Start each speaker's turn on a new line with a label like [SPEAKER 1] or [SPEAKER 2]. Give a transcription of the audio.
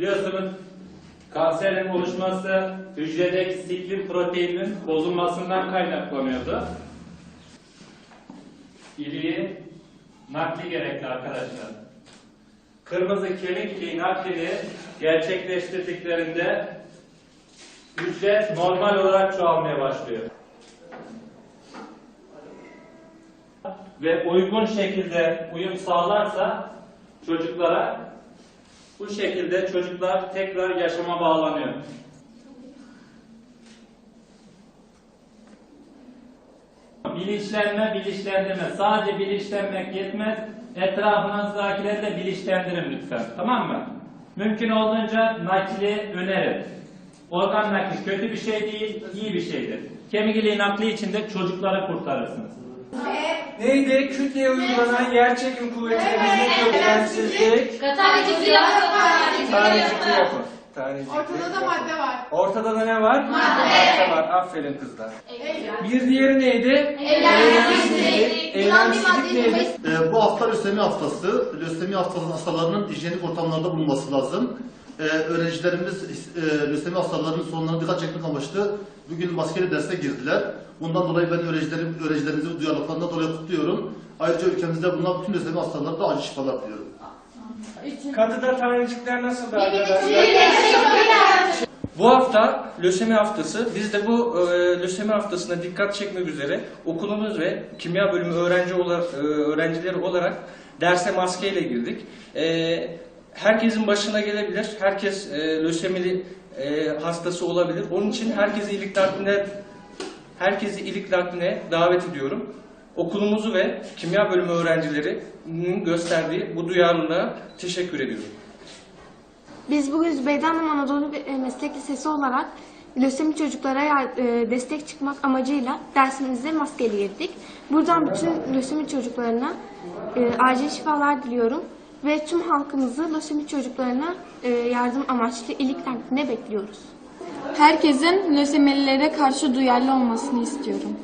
[SPEAKER 1] Biliyorsunuz kanserin oluşması hücredeki siklin proteininin bozulmasından kaynaklanıyordu. İliği nakli gerekli arkadaşlar. Kırmızı kemik iliği naklini gerçekleştirdiklerinde hücre normal olarak çoğalmaya başlıyor. Ve uygun şekilde uyum sağlarsa çocuklara bu şekilde çocuklar tekrar yaşama bağlanıyor. Bilinçlenme, bilinçlendirme. Sadece bilinçlenmek yetmez. Etrafınızdakileri de bilinçlendirin lütfen. Tamam mı? Mümkün olduğunca nakli önerin. Organ nakli kötü bir şey değil, iyi bir şeydir. Kemik iliği nakli için de çocukları kurtarırsınız.
[SPEAKER 2] Neydi? Kütleye uygulanan yer çekim kuvvetlerimizde köklensizlik,
[SPEAKER 3] Tanecikli yapı.
[SPEAKER 2] tanecikli yapı. Tanecikli
[SPEAKER 4] Ortada da
[SPEAKER 2] yapı.
[SPEAKER 4] madde var.
[SPEAKER 2] Ortada da ne var? Madde var. Aferin kızlar. Bir diğeri neydi?
[SPEAKER 3] Eylemsizlik.
[SPEAKER 2] Eylemsizlik neydi?
[SPEAKER 5] Ee, bu hafta lösemi haftası. Lösemi hastalarının hijyenik ortamlarda bulunması lazım. Ee, öğrencilerimiz e, lösemi hastalarının sorunlarına dikkat çekmek amaçlı bugün maskeli derse girdiler. Bundan dolayı ben öğrencilerim, öğrencilerimizi duyarlılıklarından dolayı kutluyorum. Ayrıca ülkemizde bulunan bütün lösemi hastalarına da acı şifalar diliyorum.
[SPEAKER 2] Katıda tanecikler nasıl arkadaşlar? Bu hafta lösemi haftası. Biz de bu e, lösemi haftasına dikkat çekmek üzere okulumuz ve kimya bölümü öğrenci olarak, e, öğrencileri olarak derse maskeyle girdik. E, herkesin başına gelebilir. Herkes e, lösemili e, hastası olabilir. Onun için herkesi iyilik nakline herkesi iyilik nakline davet ediyorum. Okulumuzu ve kimya bölümü öğrencilerinin gösterdiği bu duyarlılığa teşekkür ediyorum.
[SPEAKER 6] Biz bugün Zübeyde Hanım Anadolu e, Meslek Lisesi olarak lösemi çocuklara e, destek çıkmak amacıyla dersimize maskeli girdik. Buradan bütün lösemi çocuklarına e, acil şifalar diliyorum ve tüm halkımızı lösemi çocuklarına e, yardım amaçlı iyilik nakline bekliyoruz.
[SPEAKER 7] Herkesin lösemelilere karşı duyarlı olmasını istiyorum.